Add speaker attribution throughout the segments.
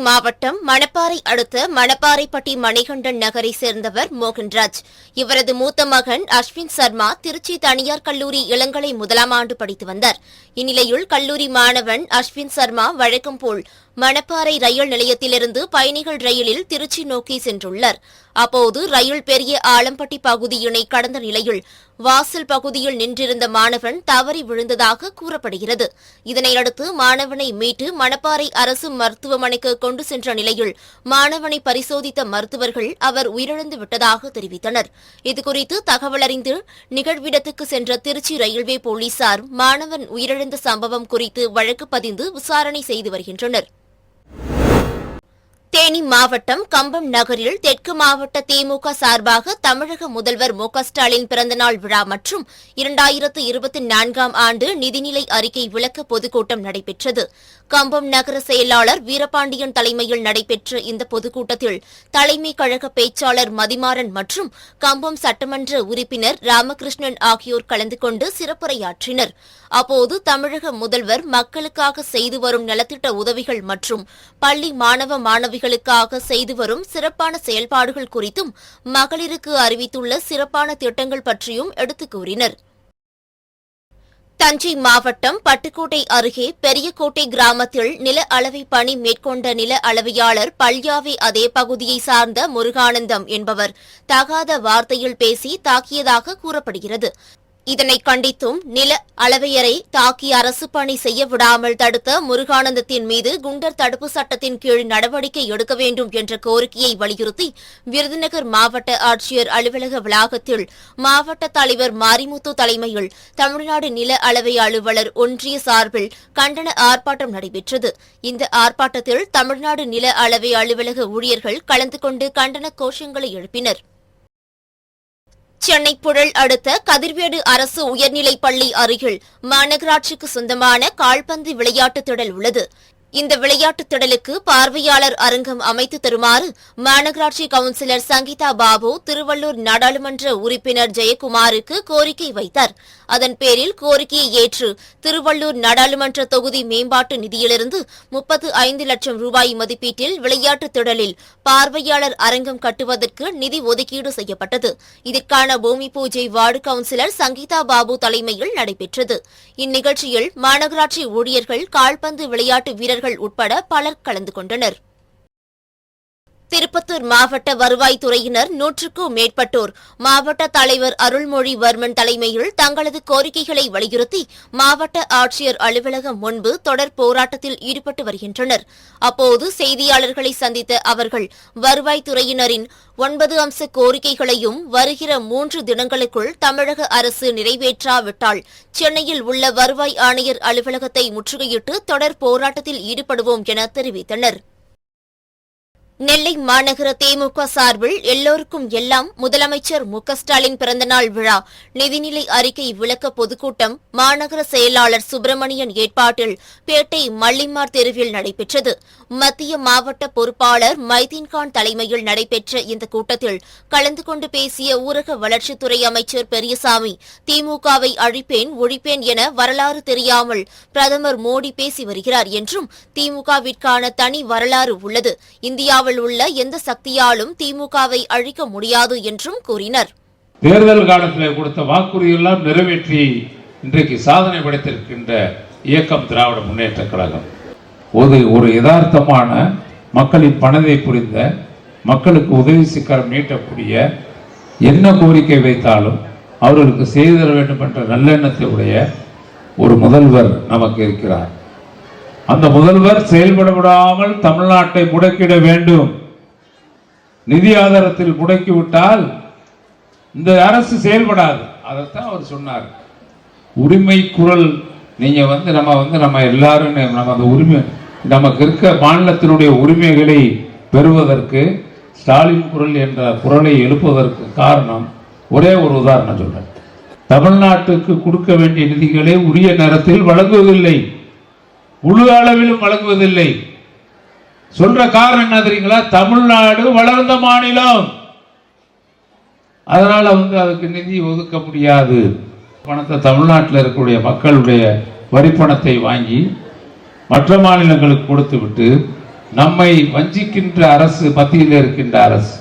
Speaker 1: மாவட்டம் மணப்பாறை அடுத்த மணப்பாறைப்பட்டி மணிகண்டன் நகரை சேர்ந்தவர் மோகன்ராஜ். இவரது மூத்த மகன் அஸ்வின் சர்மா திருச்சி தனியார் கல்லூரி இளங்கலை முதலாம் ஆண்டு படித்து வந்தார். இந்நிலையில் கல்லூரி மாணவன் அஸ்வின் சர்மா வழக்கம் போல் மணப்பாறை ரயில் நிலையத்திலிருந்து பயணிகள் ரயிலில் திருச்சி நோக்கி சென்றுள்ளார். அப்போது ரயில் பெரிய ஆலம்பட்டி பகுதியினை கடந்த நிலையில் வாசல் பகுதியில் நின்றிருந்த மாணவன் தவறி விழுந்ததாக கூறப்படுகிறது. இதனையடுத்து மாணவனை மீட்டு மணப்பாறை அரசு மருத்துவமனைக்கு கொண்டு சென்ற நிலையில் மாணவனை பரிசோதித்த மருத்துவர்கள் அவர் உயிரிழந்து விட்டதாக தெரிவித்தனர். இதுகுறித்து தகவல் அறிந்து நிகழ்விடத்துக்கு சென்ற திருச்சி ரயில்வே போலீசார் மாணவன் உயிரிழந்த சம்பவம் குறித்து வழக்கு பதிந்து விசாரணை செய்து வருகின்றனர். தேனி மாவட்டம் கம்பம் நகரில் தெற்கு மாவட்ட திமுக சார்பாக தமிழக முதல்வர் மு க ஸ்டாலின் பிறந்தநாள் விழா மற்றும் இரண்டாயிரத்து இருபத்தி நான்காம் ஆண்டு நிதிநிலை அறிக்கை விளக்க பொதுக்கூட்டம் நடைபெற்றது. கம்பம் நகர செயலாளர் வீரபாண்டியன் தலைமையில் நடைபெற்ற இந்த பொதுக்கூட்டத்தில் தலைமை கழக பேச்சாளர் மதிமாறன் மற்றும் கம்பம் சட்டமன்ற உறுப்பினர் ராமகிருஷ்ணன் ஆகியோர் கலந்து கொண்டு சிறப்புரையாற்றினர். அப்போது தமிழக முதல்வர் மக்களுக்காக செய்து வரும் நலத்திட்ட உதவிகள் மற்றும் பள்ளி மாணவ மாணவிகளுக்காக செய்து வரும் சிறப்பான செயல்பாடுகள் குறித்தும் மகளிருக்கு அறிவித்துள்ள சிறப்பான திட்டங்கள் பற்றியும் எடுத்துக் கூறினர். தஞ்சை மாவட்டம் பட்டுக்கோட்டை அருகே பெரியகோட்டை கிராமத்தில் நில அளவை பணி மேற்கொண்ட நில அளவையாளர் பல்யாவே அதே பகுதியை சார்ந்த முருகானந்தம் என்பவர் தகாத வார்த்தையில் பேசி தாக்கியதாக கூறப்படுகிறது. இதனை கண்டித்தும் நில அளவையரை தாக்கி அரசு பணி செய்ய விடாமல் தடுத்த முருகானந்தத்தின் மீது குண்டர் தடுப்பு சட்டத்தின் கீழ் நடவடிக்கை எடுக்க வேண்டும் என்ற கோரிக்கையை வலியுறுத்தி விருதுநகர் மாவட்ட ஆட்சியர் அலுவலக வளாகத்தில் மாவட்ட தலைவர் மாரிமுத்து தலைமையில் தமிழ்நாடு நில அளவை அலுவலர் ஒன்றிய சார்பில் கண்டன ஆர்ப்பாட்டம் நடைபெற்றது. இந்த ஆர்ப்பாட்டத்தில் தமிழ்நாடு நில அளவை அலுவலக ஊழியர்கள் கலந்து கொண்டு கண்டன கோஷங்களை எழுப்பினர். சென்னை புழல் அடுத்த கதிர்வேடு அரசு உயர்நிலைப் பள்ளி அருகில் மாநகராட்சிக்கு சொந்தமான கால்பந்து விளையாட்டுத் திடல் உள்ளது. இந்த விளையாட்டுத் திடலுக்கு பார்வையாளர் அரங்கம் அமைத்து தருமாறு மாநகராட்சி கவுன்சிலர் சங்கீதா பாபு திருவள்ளூர் நாடாளுமன்ற உறுப்பினர் ஜெயக்குமாருக்கு கோரிக்கை வைத்தார். அதன் பேரில் கோரிக்கையை ஏற்று திருவள்ளூர் நாடாளுமன்ற தொகுதி மேம்பாட்டு நிதியிலிருந்து முப்பத்து ஐந்து லட்சம் ரூபாய் மதிப்பீட்டில் விளையாட்டுத் திடலில் பார்வையாளர் அரங்கம் கட்டுவதற்கு நிதி ஒதுக்கீடு செய்யப்பட்டது. இதற்கான பூமி பூஜை வார்டு கவுன்சிலர் சங்கீதா பாபு தலைமையில் நடைபெற்றது. இந்நிகழ்ச்சியில் மாநகராட்சி ஊழியர்கள் கால்பந்து விளையாட்டு வீரர்கள் உட்பட பலர் கலந்து கொண்டனர். திருப்பத்தூர் மாவட்ட வருவாய்த்துறையினர் நூற்றுக்கும் மேற்பட்டோர். மாவட்ட தலைவர் அருள்மொழிவர்மன் தலைமையில் தங்களது கோரிக்கைகளை வலியுறுத்தி மாவட்ட ஆட்சியர் அலுவலகம் முன்பு தொடர் போராட்டத்தில் ஈடுபட்டு வருகின்றனர். அப்போது செய்தியாளர்களை சந்தித்த அவர்கள் வருவாய்த்துறையினரின் ஒன்பது அம்ச கோரிக்கைகளையும் வருகிற மூன்று தினங்களுக்குள் தமிழக அரசு நிறைவேற்றாவிட்டால் சென்னையில் உள்ள வருவாய் ஆணையர் அலுவலகத்தை முற்றுகையிட்டு தொடர் போராட்டத்தில் ஈடுபடுவோம் என தெரிவித்தனர். நெல்லை மாநகர திமுக சார்பில் எல்லோருக்கும் எல்லாம் முதலமைச்சர் மு ஸ்டாலின் பிறந்தநாள் விழா. நிதிநிலை அறிக்கை விளக்க பொதுக்கூட்டம் மாநகர செயலாளர் சுப்பிரமணியன் ஏற்பாட்டில் பேட்டை மல்லிமார் தெருவில் நடைபெற்றது. மத்திய மாவட்ட பொறுப்பாளர் மைதீன்கான் தலைமையில் நடைபெற்ற இந்த கூட்டத்தில் கலந்து கொண்டு பேசிய ஊரக வளர்ச்சித்துறை அமைச்சர் பெரியசாமி திமுகவை அழிப்பேன் ஒழிப்பேன் என வரலாறு தெரியாமல் பிரதமர் மோடி பேசி வருகிறார் என்றும் திமுகவிற்கான தனி வரலாறு உள்ளது. இந்தியாவில் உள்ள எந்த சக்தியாலும் திமுகவை அழிக்க முடியாது என்றும் கூறினர்.
Speaker 2: தேர்தல் காலத்தில் கொடுத்த வாக்குறுதியெல்லாம் நிறைவேற்றி இன்றைக்கு சாதனை படைத்திருக்கின்ற இயக்கம் திராவிட முன்னேற்ற கழகம். ஒரு ஒரு யதார்த்தமான மக்களின் பணத்தை புரிந்த மக்களுக்கு உதவி சிக்கரம் நீட்டக்கூடிய என்ன கோரிக்கை வைத்தாலும் அவர்களுக்கு செய்து தர வேண்டும் என்ற நல்லெண்ணத்தை உடைய ஒரு முதல்வர் நமக்கு இருக்கிறார். அந்த முதல்வர் செயல்பட விடாமல் தமிழ்நாட்டை முடக்கிட வேண்டும். நிதி ஆதாரத்தில் முடக்கிவிட்டால் இந்த அரசு செயல்படாது. அதைத்தான் அவர் சொன்னார். உரிமை குரல் நீங்க வந்து நம்ம வந்து நம்ம எல்லாரும் நம்ம அந்த உரிமை நமக்கு இருக்க மாநிலத்தினுடைய உரிமைகளை பெறுவதற்கு ஸ்டாலின் குரல் என்ற குரலை எழுப்புவதற்கு காரணம் ஒரே ஒரு உதாரணம் சொல்றேன். தமிழ்நாட்டுக்கு கொடுக்க வேண்டிய நிதிகளை உரிய நேரத்தில் வழங்குவதில்லை. முழு அளவிலும் வழங்குவதில்லை. சொல்ற காரணம் என்ன தெரியுங்களா? தமிழ்நாடு வளர்ந்த மாநிலம். அதனால வந்து அதுக்கு நிதி ஒதுக்க முடியாது. பணத்தை தமிழ்நாட்டில் இருக்கக்கூடிய மக்களுடைய வரிப்பணத்தை வாங்கி மற்ற மாநிலங்களுக்கு கொடுத்து விட்டு நம்மை வஞ்சிக்கின்ற அரசு மத்தியில் இருக்கின்ற அரசு.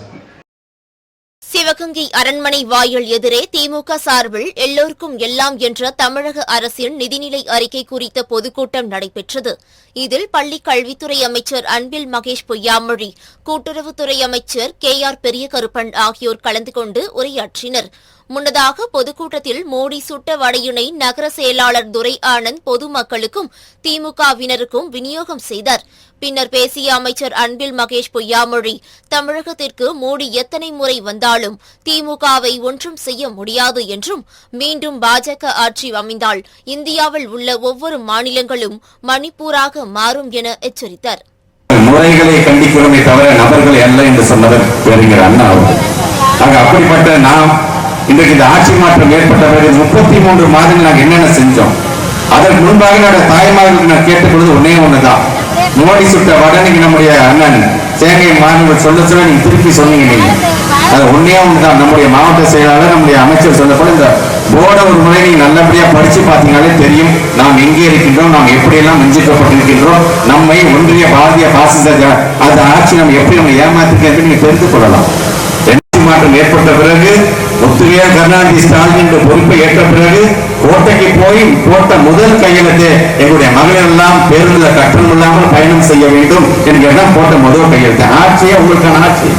Speaker 1: சிவகங்கை அரண்மனை வாயில் எதிரே திமுக சார்பில் எல்லோருக்கும் எல்லாம் என்ற தமிழக அரசின் நிதிநிலை அறிக்கை குறித்த பொதுக்கூட்டம் நடைபெற்றது. இதில் பள்ளிக் கல்வித்துறை அமைச்சர் அன்பில் மகேஷ் பொய்யாமொழி கூட்டுறவுத்துறை அமைச்சர் கே ஆர் பெரியகருப்பன் ஆகியோர் கலந்து கொண்டு உரையாற்றினர். முன்னதாக பொதுக்கூட்டத்தில் மோடி சுட்ட வடையினை நகர செயலாளர் துரை ஆனந்த் பொதுமக்களுக்கும் திமுகவினருக்கும் விநியோகம் செய்தார். பின்னர் பேசிய அமைச்சர் அன்பில் மகேஷ் பொய்யாமொழி தமிழகத்திற்கு மோடி எத்தனை முறை வந்தாலும் திமுகவை ஒன்றும் செய்ய முடியாது என்றும் மீண்டும் பாஜக ஆட்சி அமைந்தால் இந்தியாவில் உள்ள ஒவ்வொரு மாநிலங்களும் மணிப்பூராக மாறும் என எச்சரித்தார்.
Speaker 3: முறைகளை கண்டிக்கிறோமே தவிர நபர்கள் அல்ல என்று சொன்னவர் அப்படிப்பட்ட நாம் இன்றைக்கு இந்த ஆட்சி மாற்றம் ஏற்பட்ட பிறகு முப்பத்தி மூன்று மாதங்கள் நாங்கள் என்னென்ன செஞ்சோம்? அதற்கு முன்பாக என்னோட தாய்மார்களுக்கு நான் கேட்டுக்கொள்வது ஒன்னே ஒண்ணுதான். மோடி சுட்ட வடனைக்கு நம்முடைய அண்ணன் சேகை மாணவர் சொல்ல சொல்ல நீங்க திருப்பி சொன்னீங்க நீங்க. அது ஒன்னே ஒண்ணுதான். நம்முடைய மாவட்ட செயலாளர் நம்முடைய அமைச்சர் சொல்லப்பட இந்த போர்டை ஒரு முறை நீங்க நல்லபடியா படிச்சு பார்த்தீங்கன்னாலே தெரியும். நாம் எங்கே இருக்கின்றோம் நாம் எப்படியெல்லாம் வஞ்சிக்கப்பட்டிருக்கின்றோம் நம்மை ஒன்றிய பாரதிய பாசிச அந்த ஆட்சி நம்ம எப்படி நம்ம ஏமாத்திருக்கிறது நீங்க தெரிந்து கொள்ளலாம். மாற்றம் ஏற்பட்ட பிறகு முத்துவேல கருணாநிதி ஸ்டாலின் என்ற பொறுப்பை ஏற்ற பிறகு கோட்டைக்கு போய் போட்ட முதல் கையெழுத்து எங்களுடைய மகளிர் எல்லாம் பேருந்துல கட்டணம் இல்லாமல் பயணம் செய்ய வேண்டும் என்கிறதான் போட்ட முதல் கையெழுத்து. ஆட்சியே உங்களுக்கான ஆட்சி.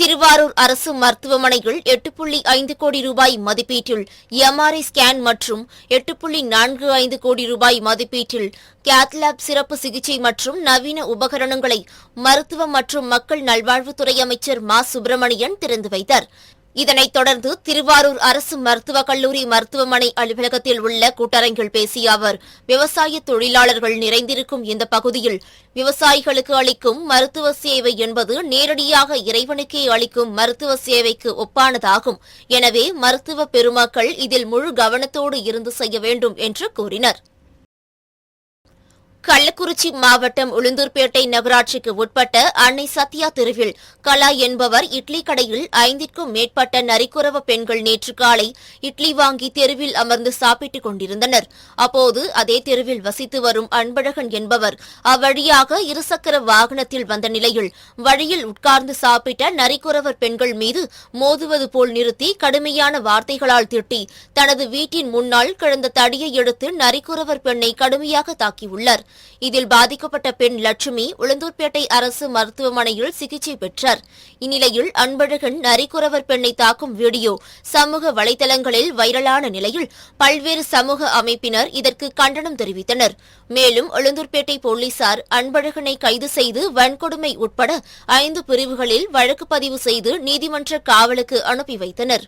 Speaker 1: திருவாரூர் அரசு மருத்துவமனையில் எட்டு புள்ளி ஐந்து கோடி ரூபாய் மதிப்பீட்டில் எம்ஆர்ஐ ஸ்கேன் மற்றும் எட்டு புள்ளி நான்கு ஐந்து கோடி ரூபாய் மதிப்பீட்டில் கேத்லாப் சிறப்பு சிகிச்சை மற்றும் நவீன உபகரணங்களை மருத்துவ மற்றும் மக்கள் நல்வாழ்வுத்துறை அமைச்சர் மா சுப்பிரமணியன் திறந்து வைத்தார். இதனைத் தொடர்ந்து திருவாரூர் அரசு மருத்துவக் கல்லூரி மருத்துவமனை அலுவலகத்தில் உள்ள கூட்டரங்கில் பேசிய அவர் விவசாய தொழிலாளர்கள் நிறைந்திருக்கும் இந்த பகுதியில் விவசாயிகளுக்கு அளிக்கும் மருத்துவ சேவை என்பது நேரடியாக இறைவனுக்கே அளிக்கும் மருத்துவ சேவைக்கு ஒப்பானதாகும். எனவே மருத்துவ பெருமக்கள் இதில் முழு கவனத்தோடு இருந்து செய்ய வேண்டும் என்று கூறினர். கள்ளக்குறிச்சி மாவட்டம் உளுந்தூர்பேட்டை நகராட்சிக்கு உட்பட்ட அன்னை சத்யா தெருவில் கலா என்பவர் இட்லி கடையில் ஐந்திற்கும் மேற்பட்ட நரிக்குறவ பெண்கள் நேற்று காலை இட்லி வாங்கி தெருவில் அமர்ந்து சாப்பிட்டுக் கொண்டிருந்தனர். அப்போது அதே தெருவில் வசித்து வரும் அன்பழகன் என்பவர் அவ்வழியாக இருசக்கர வாகனத்தில் வந்த நிலையில் வழியில் உட்கார்ந்து சாப்பிட்ட நரிக்குறவர் பெண்கள் மீது மோதுவது போல் நிறுத்தி கடுமையான வார்த்தைகளால் திட்டி தனது வீட்டின் முன்னால் கிடந்த தடியை எடுத்து நரிக்குறவர் பெண்ணை கடுமையாக தாக்கியுள்ளார். இதில் பாதிக்கப்பட்ட பெண் லட்சுமி உளுந்தூர்பேட்டை அரசு மருத்துவமனையில் சிகிச்சை பெற்றார். இந்நிலையில் அன்பழகன் நரிக்குறவர் பெண்ணை தாக்கும் வீடியோ சமூக வலைதளங்களில் வைரலான நிலையில் பல்வேறு சமூக அமைப்பினர் இதற்கு கண்டனம் தெரிவித்தனர். மேலும் உளுந்தூர்பேட்டை போலீசார் அன்பழகனை கைது செய்து வன்கொடுமை உட்பட ஐந்து பிரிவுகளில் வழக்கு பதிவு செய்து நீதிமன்ற காவலுக்கு அனுப்பி வைத்தனர்.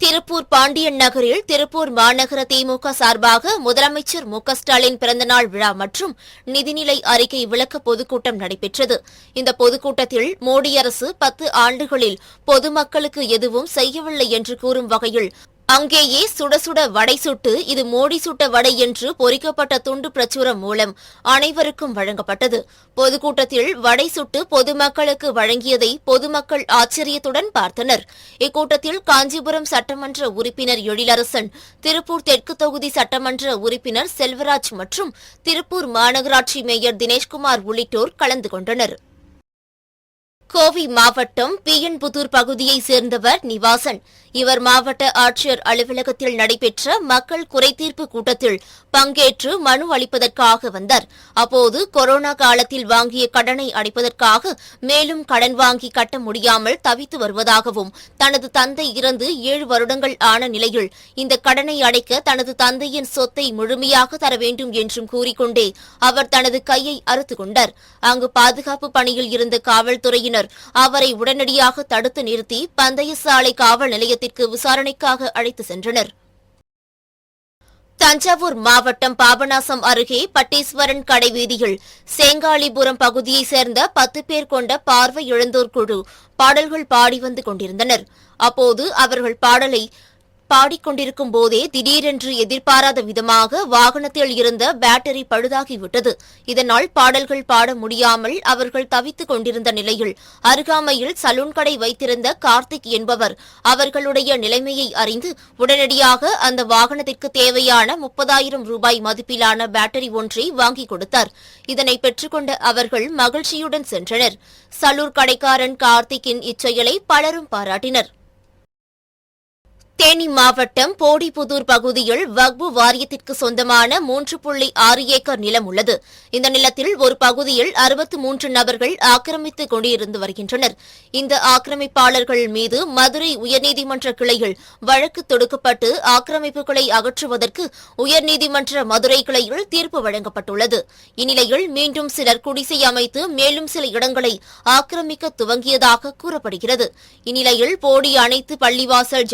Speaker 1: திருப்பூர் பாண்டியன் நகரில் திருப்பூர் மாநகர திமுக சார்பாக முதலமைச்சர் மு க ஸ்டாலின் பிறந்தநாள் விழா மற்றும் நிதிநிலை அறிக்கை விளக்க பொதுக்கூட்டம் நடைபெற்றது. இந்த பொதுக்கூட்டத்தில் மோடி அரசு பத்து ஆண்டுகளில் பொதுமக்களுக்கு எதுவும் செய்யவில்லை என்று கூறும் வகையில் அங்கேயே சுட சுட வடை சுட்டு இது மோடி சுட்ட வடை என்று பொறிக்கப்பட்ட துண்டு பிரச்சுரம் மூலம் அனைவருக்கும் வழங்கப்பட்டது. பொதுக்கூட்டத்தில் வடை சுட்டு பொதுமக்களுக்கு வழங்கியதை பொதுமக்கள் ஆச்சரியத்துடன் பார்த்தனர். இக்கூட்டத்தில் காஞ்சிபுரம் சட்டமன்ற உறுப்பினர் எழிலரசன் திருப்பூர் தெற்கு தொகுதி சட்டமன்ற உறுப்பினர் செல்வராஜ் மற்றும் திருப்பூர் மாநகராட்சி மேயர் தினேஷ்குமார் உள்ளிட்டோர் கலந்து கொண்டனர். கோவை மாவட்டம் பியன்புதூர் பகுதியைச் சேர்ந்தவர் நிவாசன். இவர் மாவட்ட ஆட்சியர் அலுவலகத்தில் நடைபெற்ற மக்கள் குறைதீர்ப்பு கூட்டத்தில் பங்கேற்று மனு அளிப்பதற்காக வந்தார். அப்போது கொரோனா காலத்தில் வாங்கிய கடனை அடைப்பதற்காக மேலும் கடன் வாங்கி கட்ட முடியாமல் தவித்து வருவதாகவும் தனது தந்தை இறந்து ஏழு வருடங்கள் ஆன நிலையில் இந்த கடனை அடைக்க தனது தந்தையின் சொத்தை முழுமையாக தர வேண்டும் என்றும் கூறிக்கொண்டே அவர் தனது கையை அறுத்துக் கொண்டார். அங்கு பாதுகாப்பு பணியில் இருந்த காவல்துறையினர் அவரை உடனடியாக தடுத்து நிறுத்தி பந்தய சாலை காவல் நிலையத்திற்கு விசாரணைக்காக அழைத்து சென்றனர். தஞ்சாவூர் மாவட்டம் பாபநாசம் அருகே பட்டீஸ்வரன் கடை வீதியில் சேங்காலிபுரம் பகுதியைச் சேர்ந்த பத்து பேர் கொண்ட பார்வை இழந்தோர் குழு பாடல்கள் பாடி வந்து கொண்டிருந்தனர். அப்போது அவர்கள் பாடலை பாடிக்கொண்டிருக்கும் போதே திடீரென்று எதிர்பாராத விதமாக வாகனத்தில் இருந்த பேட்டரி பழுதாகிவிட்டது. இதனால் பாடல்கள் பாட முடியாமல் அவர்கள் தவித்துக் கொண்டிருந்த நிலையில் அருகாமையில் சலூன் கடை வைத்திருந்த கார்த்திக் என்பவர் அவர்களுடைய நிலைமையை அறிந்து உடனடியாக அந்த வாகனத்திற்கு தேவையான முப்பதாயிரம் ரூபாய் மதிப்பிலான பேட்டரி ஒன்றை வாங்கிக் கொடுத்தார். இதனை பெற்றுக்கொண்ட அவர்கள் மகிழ்ச்சியுடன் சென்றனர். சலூர் கடைக்காரன் கார்த்திக்கின் இச்செயலை பலரும் பாராட்டினர். தேனி மாவட்டம் போடிபுதூர் பகுதியில் வக்பு வாரியத்திற்கு சொந்தமான மூன்று புள்ளி ஆறு ஏக்கர் நிலம் உள்ளது. இந்த நிலத்தில் ஒரு பகுதியில் அறுபத்து மூன்று நபர்கள் ஆக்கிரமித்துக் கொண்டிருந்து வருகின்றனர். இந்த ஆக்கிரமிப்பாளர்கள் மீது மதுரை உயர்நீதிமன்ற கிளையில் வழக்கு தொடுக்கப்பட்டு ஆக்கிரமிப்புகளை அகற்றுவதற்கு உயர்நீதிமன்ற மதுரை கிளையில் தீர்ப்பு வழங்கப்பட்டுள்ளது. இந்நிலையில் மீண்டும் சிலர் குடிசை அமைத்து மேலும் சில இடங்களை ஆக்கிரமிக்க துவங்கியதாக கூறப்படுகிறது. இந்நிலையில் போடி அனைத்து பள்ளிவாசல்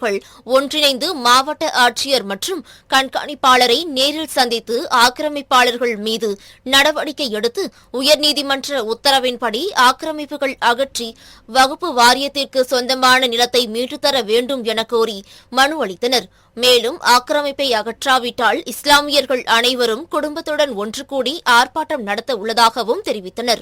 Speaker 1: ஜமாத்தார்கள் ஒன்றிணைந்து மாவட்ட ஆட்சியர் மற்றும் கண்காணிப்பாளரை நேரில் சந்தித்து ஆக்கிரமிப்பாளர்கள் மீது நடவடிக்கை எடுத்து உயர்நீதிமன்ற உத்தரவின்படி ஆக்கிரமிப்புகள் அகற்றி வகுப்பு வாரியத்திற்கு சொந்தமான நிலத்தை மீட்டுத்தர வேண்டும் என கோரி மனு அளித்தனர். மேலும் ஆக்கிரமிப்பை அகற்றாவிட்டால் இஸ்லாமியர்கள் அனைவரும் குடும்பத்துடன் ஒன்று கூடி ஆர்ப்பாட்டம் நடத்த உள்ளதாகவும் தெரிவித்தனா்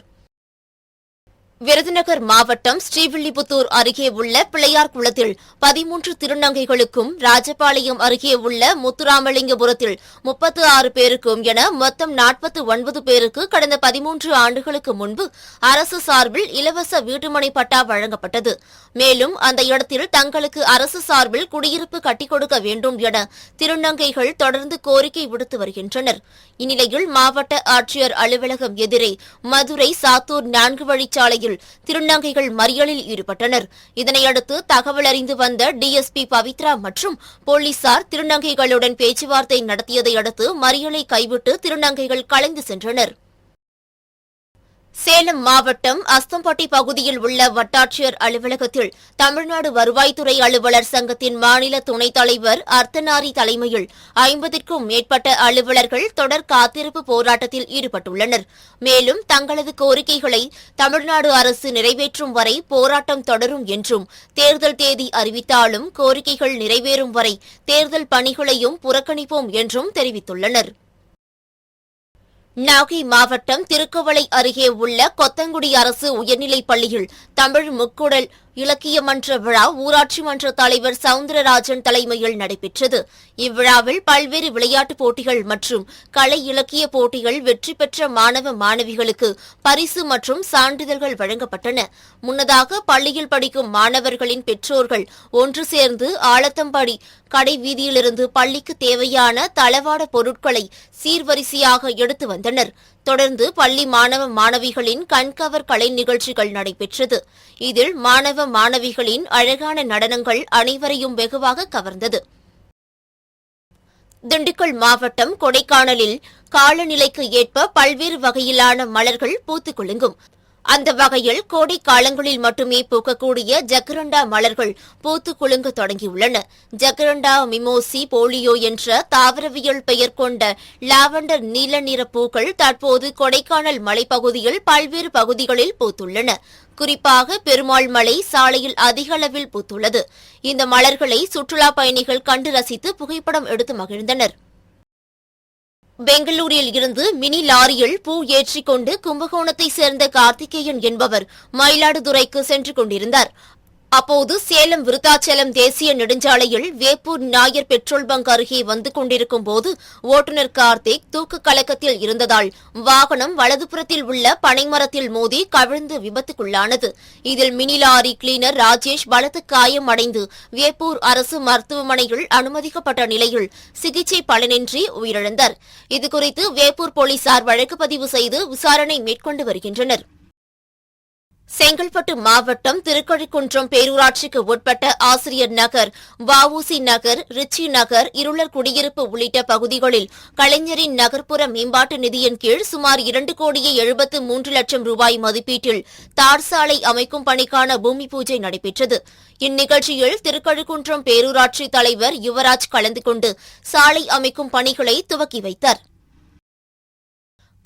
Speaker 1: விருதுநகர் மாவட்டம் ஸ்ரீவில்லிபுத்தூர் அருகே உள்ள பிள்ளையார் குளத்தில் பதிமூன்று திருநங்கைகளுக்கும் ராஜபாளையம் அருகே உள்ள முத்துராமலிங்கபுரத்தில் முப்பத்து ஆறு பேருக்கும் என மொத்தம் நாற்பத்து ஒன்பது பேருக்கு கடந்த பதிமூன்று ஆண்டுகளுக்கு முன்பு அரசு சார்பில் இலவச வீட்டுமனை பட்டா வழங்கப்பட்டது. மேலும் அந்த இடத்தில் தங்களுக்கு அரசு சார்பில் குடியிருப்பு கட்டிக் கொடுக்க வேண்டும் என திருநங்கைகள் தொடர்ந்து கோரிக்கை விடுத்து வருகின்றனர். இந்நிலையில் மாவட்ட ஆட்சியர் அலுவலகம் எதிரே மதுரை சாத்தூர் நான்கு வழிச்சாலையில் திருநங்கைகள் மறியலில் ஈடுபட்டனர். இதனையடுத்து தகவல் அறிந்து வந்த டிஎஸ்பி பவித்ரா மற்றும் போலீசார் திருநங்கைகளுடன் பேச்சுவார்த்தை நடத்தியதை அடுத்து மறியலை கைவிட்டு திருநங்கைகள் கலைந்து சென்றனர். சேலம் மாவட்டம் அஸ்தம்பட்டி பகுதியில் உள்ள வட்டாட்சியர் அலுவலகத்தில் தமிழ்நாடு வருவாய்த்துறை அலுவலர் சங்கத்தின் மாநில துணைத் தலைவர் அர்த்தநாரி தலைமையில் ஐம்பதிற்கும் மேற்பட்ட அலுவலர்கள் தொடர் காத்திருப்பு போராட்டத்தில் ஈடுபட்டுள்ளனர். மேலும் தங்களது கோரிக்கைகளை தமிழ்நாடு அரசு நிறைவேற்றும் வரை போராட்டம் தொடரும் என்றும் தேர்தல் தேதி அறிவித்தாலும் கோரிக்கைகள் நிறைவேறும் வரை தேர்தல் பணிகளையும் புறக்கணிப்போம் என்றும் தெரிவித்துள்ளனர். நாகை மாவட்டம் திருக்குவளை அருகே உள்ள கொத்தங்குடி அரசு உயர்நிலைப் பள்ளியில் தமிழ் முக்குடல் இலக்கிய மன்ற விழா ஊராட்சி மன்ற தலைவர் சவுந்தரராஜன் தலைமையில் நடைபெற்றது. இவ்விழாவில் பல்வேறு விளையாட்டுப் போட்டிகள் மற்றும் கலை இலக்கிய போட்டிகள் வெற்றி பெற்ற மாணவ மாணவிகளுக்கு பரிசு மற்றும் சான்றிதழ்கள் வழங்கப்பட்டன. முன்னதாக பள்ளியில் படிக்கும் மாணவர்களின் பெற்றோர்கள் ஒன்று சேர்ந்து ஆலத்தம்படி கடை வீதியிலிருந்து பள்ளிக்கு தேவையான தளவாட பொருட்களை சீர்வரிசையாக எடுத்து வந்தனர். தொடர்ந்து பள்ளி மாணவ மாணவிகளின் கண்கவர் கலை நிகழ்ச்சிகள் நடைபெற்றது. இதில் மாணவ மாணவிகளின் அழகான நடனங்கள் அனைவரையும் வெகுவாக கவர்ந்தது. திண்டுக்கல் மாவட்டம் கொடைக்கானலில் காலநிலைக்கு ஏற்ப பல்வேறு வகையிலான மலர்கள் பூத்துக் குலுங்கும். அந்த வகையில் கோடை காலங்களில் மட்டுமே பூக்கக்கூடிய ஜக்கரண்டா மலர்கள் பூத்து குலுங்க தொடங்கியுள்ளன. ஜக்கரண்டா மிமோசி போலியோ என்ற தாவரவியல் பெயர் கொண்ட லாவண்டர் நீல நிற பூக்கள் தற்போது கொடைக்கானல் மலைப்பகுதியில் பல்வேறு பகுதிகளில் பூத்துள்ளன. குறிப்பாக பெருமாள் மலை சாலையில் அதிக அளவில் பூத்துள்ளது. இந்த மலர்களை சுற்றுலா பயணிகள் கண்டு ரசித்து புகைப்படம் எடுத்து மகிழ்ந்தனர். பெங்களூரில் இருந்து மினி லாரியில் பூ ஏற்றிக் கொண்டு கும்பகோணத்தைச் சேர்ந்த கார்த்திகேயன் என்பவர் மயிலாடுதுறைக்கு சென்று கொண்டிருந்தார். அப்போது சேலம் விருத்தாச்சலம் தேசிய நெடுஞ்சாலையில் வேப்பூர் நாயர் பெட்ரோல் பங்க் அருகே வந்து கொண்டிருக்கும் போது ஓட்டுநர் கார்த்திக் தூக்கு கலக்கத்தில் இருந்ததால் வாகனம் வலதுபுறத்தில் உள்ள பனைமரத்தில் மோதி கவிழ்ந்து விபத்துக்குள்ளானது. இதில் மினி லாரி கிளீனர் ராஜேஷ் பலத்த காயம் அடைந்து வேப்பூர் அரசு மருத்துவமனையில் அனுமதிக்கப்பட்ட நிலையில் சிகிச்சை பலனின்றி உயிரிழந்தார். இதுகுறித்து வேப்பூர் போலீசார் வழக்கு பதிவு செய்து விசாரணை மேற்கொண்டு வருகின்றனர். செங்கல்பட்டு மாவட்டம் திருக்கழிக்குன்றம் பேரூராட்சிக்கு உட்பட்ட ஆசிரியர் நகர் வஉசி நகர் ரிச்சி நகர் இருளர் குடியிருப்பு உள்ளிட்ட பகுதிகளில் கலைஞரின் நகர்ப்புற மேம்பாட்டு நிதியின் கீழ் சுமார் இரண்டு கோடியே எழுபத்து மூன்று லட்சம் ரூபாய் மதிப்பீட்டில் தார் சாலை அமைக்கும் பணிக்கான பூமி பூஜை நடைபெற்றது. இந்நிகழ்ச்சியில் திருக்கழுக்குன்றம் பேரூராட்சி தலைவர் யுவராஜ் கலந்து கொண்டு சாலை அமைக்கும் பணிகளை துவக்கி வைத்தார்.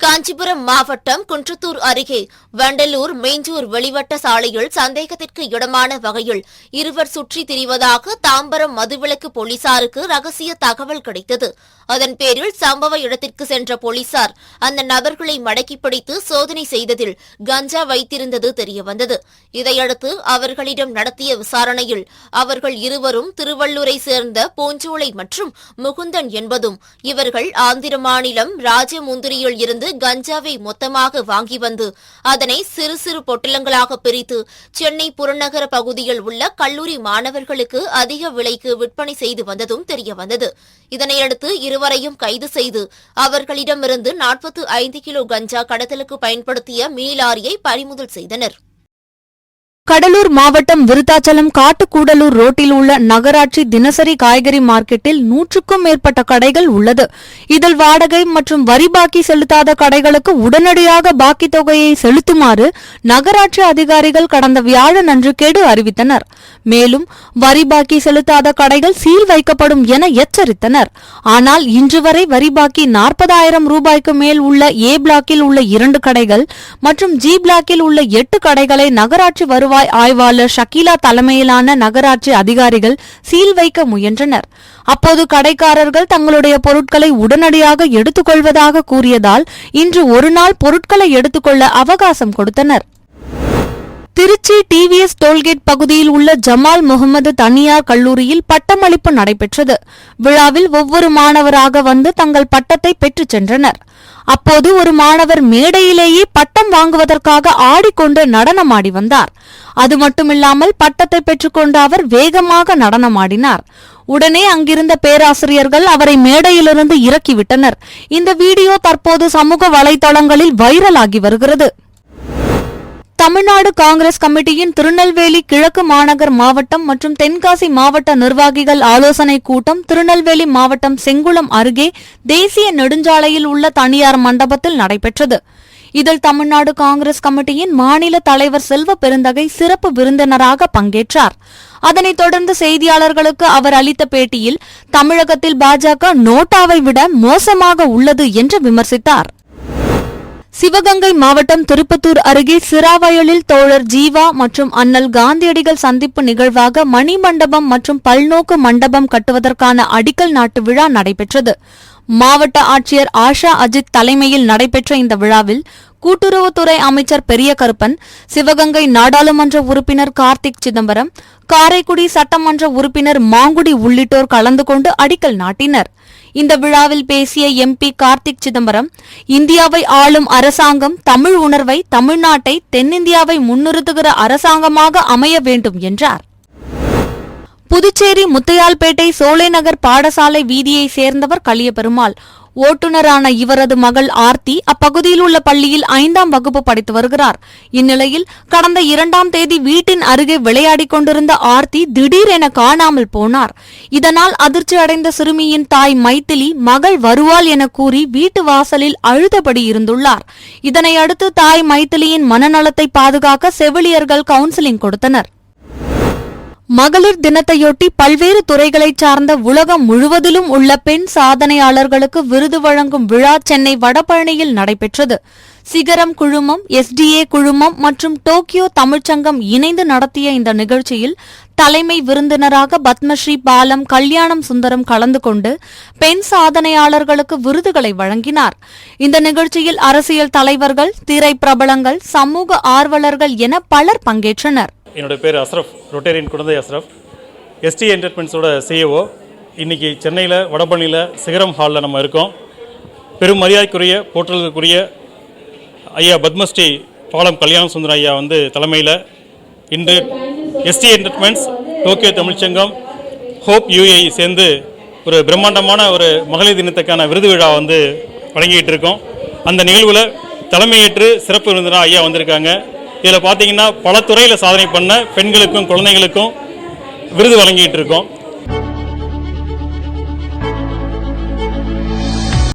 Speaker 1: காஞ்சிபுரம் மாவட்டம் குன்றத்தூர் அருகே வண்டலூர் மேஞ்சூர் வெளிவட்ட சாலையில் சந்தேகத்திற்கு இடமான வகையில் இருவர் சுற்றி திரிவதாக தாம்பரம் மதுவிலக்கு போலீசாருக்கு ரகசிய தகவல் கிடைத்தது. அதன் பேரில் சம்பவ இடத்திற்கு சென்ற போலீசார் அந்த நபர்களை மடக்கி பிடித்து சோதனை செய்ததில் கஞ்சா வைத்திருந்தது தெரியவந்தது. இதையடுத்து அவர்களிடம் நடத்திய விசாரணையில் அவர்கள் இருவரும் திருவள்ளூரை சேர்ந்த பூஞ்சோலை மற்றும் முகுந்தன் என்பதும் இவர்கள் ஆந்திர மாநிலம் ராஜமுந்திரியில் இருந்து கஞ்சாவை மொத்தமாக வாங்கி வந்து அதனை சிறு சிறு பொட்டலங்களாக பிரித்து சென்னை புறநகர பகுதியில் உள்ள கல்லூரி மாணவர்களுக்கு அதிக விலைக்கு விற்பனை செய்து வந்ததும் தெரியவந்தது இதனையடுத்து இருவரையும் கைது செய்து அவர்களிடமிருந்து நாற்பத்து ஐந்து கிலோ கஞ்சா கடத்தலுக்கு பயன்படுத்திய மினி லாரியை பறிமுதல் செய்தனர்.
Speaker 4: கடலூர் மாவட்டம் விருத்தாச்சலம் காட்டுக்கூடலூர் ரோட்டில் உள்ள நகராட்சி தினசரி காய்கறி மார்க்கெட்டில் நூற்றுக்கும் மேற்பட்ட கடைகள் உள்ளது. இதில் வாடகை மற்றும் வரி பாக்கி செலுத்தாத கடைகளுக்கு உடனடியாக பாக்கி தொகையை செலுத்துமாறு நகராட்சி அதிகாரிகள் கடந்த வியாழனன்று கெடு அறிவித்தனர். மேலும் வரி பாக்கி செலுத்தாத கடைகள் சீல் வைக்கப்படும் என எச்சரித்தனர். ஆனால் இன்று வரை வரி பாக்கி நாற்பதாயிரம் ரூபாய்க்கு மேல் உள்ள ஏ பிளாக்கில் உள்ள இரண்டு கடைகள் மற்றும் ஜி பிளாக்கில் உள்ள எட்டு கடைகளை நகராட்சி வருவாய் வருவாய் ஆய்வாளர் ஷக்கீலா தலைமையிலான நகராட்சி அதிகாரிகள் சீல் வைக்க முயன்றனர். அப்போது கடைக்காரர்கள் தங்களுடைய பொருட்களை உடனடியாக எடுத்துக்கொள்வதாக கூறியதால் இன்று ஒருநாள் பொருட்களை எடுத்துக்கொள்ள அவகாசம் கொடுத்தனர். திருச்சி டிவிஎஸ் டோல்கேட் பகுதியில் உள்ள ஜமால் முகமது தனியார் கல்லூரியில் பட்டமளிப்பு நடைபெற்றது. விழாவில் ஒவ்வொரு மாணவராக வந்து தங்கள் பட்டத்தை பெற்றுச் சென்றனர். அப்போது ஒரு மாணவர் மேடையிலேயே பட்டம் வாங்குவதற்காக ஆடிக்கொண்டு நடனமாடி வந்தார். அது மட்டுமில்லாமல் பட்டத்தை பெற்றுக்கொண்ட அவர் வேகமாக நடனமாடினார். உடனே அங்கிருந்த பேராசிரியர்கள் அவரை மேடையிலிருந்து இறக்கிவிட்டனர். இந்த வீடியோ தற்போது சமூக வலைதளங்களில் வைரலாகி வருகிறது. தமிழ்நாடு காங்கிரஸ் கமிட்டியின் திருநெல்வேலி கிழக்கு மாநகர் மாவட்டம் மற்றும் தென்காசி மாவட்ட நிர்வாகிகள் ஆலோசனைக் கூட்டம் திருநெல்வேலி மாவட்டம் செங்குளம் அருகே தேசிய நெடுஞ்சாலையில் உள்ள தனியார் மண்டபத்தில் நடைபெற்றது. இதில் தமிழ்நாடு காங்கிரஸ் கமிட்டியின் மாநில தலைவர் செல்வ பெருந்தகை சிறப்பு விருந்தினராக பங்கேற்றார். அதனைத் தொடர்ந்து செய்தியாளர்களுக்கு அவர் அளித்த பேட்டியில் தமிழகத்தில் பாஜக நோட்டாவை விட மோசமாக உள்ளது என்று விமர்சித்தார். சிவகங்கை மாவட்டம் திருப்பத்தூர் அருகே சிராவயலில் தோழர் ஜீவா மற்றும் அண்ணல் காந்தியடிகள் சந்திப்பு நிகழ்வாக மணிமண்டபம் மற்றும் பல்நோக்கு மண்டபம் கட்டுவதற்கான அடிக்கல் நாட்டு விழா நடைபெற்றது. மாவட்ட ஆட்சியர் ஆஷா அஜித் தலைமையில் நடைபெற்ற இந்த விழாவில் கூட்டுறவுத்துறை அமைச்சர் பெரிய கருப்பன் சிவகங்கை நாடாளுமன்ற உறுப்பினர் கார்த்திக் சிதம்பரம் காரைக்குடி சட்டமன்ற உறுப்பினர் மாங்குடி உள்ளிட்டோர் கலந்து கொண்டு அடிக்கல் நாட்டினர். இந்த விழாவில் பேசிய எம்பி கார்த்திக் சிதம்பரம் இந்தியாவை ஆளும் அரசாங்கம் தமிழ் உணர்வை தமிழ்நாட்டை தென்னிந்தியாவை முன்னிறுத்துகிற அரசாங்கமாக அமைய வேண்டும் என்றார். புதுச்சேரி முத்தையால்பேட்டை சோலைநகர் பாடசாலை வீதியைச் சேர்ந்தவர் கலியபெருமாள். ஓட்டுநரான இவரது மகள் ஆர்த்தி அப்பகுதியில் உள்ள பள்ளியில் ஐந்தாம் வகுப்பு படித்து வருகிறார். இந்நிலையில் கடந்த இரண்டாம் தேதி வீட்டின் அருகே விளையாடிக் கொண்டிருந்த ஆர்த்தி திடீரென காணாமல் போனார். இதனால் அதிர்ச்சி அடைந்த சிறுமியின் தாய் மைத்திலி மகள் வருவாள் என கூறி வீட்டு வாசலில் அழுதபடி இருந்துள்ளார். இதனையடுத்து தாய் மைத்திலியின் மனநலத்தை பாதுகாக்க செவிலியர்கள் கவுன்சிலிங் கொடுத்தனர். மகளிர் தினத்தையொட்டி பல்வேறு துறைகளைச் சார்ந்த உலகம் முழுவதிலும் உள்ள பெண் சாதனையாளர்களுக்கு விருது வழங்கும் விழா சென்னை வடபழனியில் நடைபெற்றது. சிகரம் குழுமம் எஸ்டிஏ குழுமம் மற்றும் டோக்கியோ தமிழ்ச்சங்கம் இணைந்து நடத்திய இந்த நிகழ்ச்சியில் தலைமை விருந்தினராக பத்மஸ்ரீ பாலம் கல்யாணம் சுந்தரம் கலந்து கொண்டு பெண் சாதனையாளர்களுக்கு விருதுகளை வழங்கினார். இந்த நிகழ்ச்சியில் அரசியல் தலைவர்கள் திரை பிரபலங்கள் சமூக ஆர்வலர்கள் என பலர் பங்கேற்றனர்.
Speaker 5: என்னோடய பேர் அஸ்ரஃப் ரொட்டேரியன் குழந்தை அஸ்ரஃப் எஸ்டி என்டர்டைன்மெண்ட்ஸோட சிஇஓ இன்றைக்கி சென்னையில் வடபழனியில் சிகரம் ஹாலில் நம்ம இருக்கோம். பெரும் மரியாதைக்குரிய போற்றலுக்குரிய ஐயா பத்மஸ்ரீ பாலம் கல்யாண சுந்தரம் ஐயா வந்து தலைமையில் இன்று S T entertainments Tokyo Tamil Sangam Hope U A E சேர்ந்து ஒரு பிரம்மாண்டமான ஒரு மகளிர் தினத்துக்கான விருது விழா வந்து வழங்கிட்டு இருக்கோம். அந்த நிகழ்வில் தலைமையேற்று சிறப்பு விருந்தினா ஐயா வந்திருக்காங்க. இதில் பார்த்தீங்கன்னா பல துறையில் சாதனை பண்ண பெண்களுக்கும் குழந்தைகளுக்கும் விருது வழங்கிட்டு இருக்கோம்.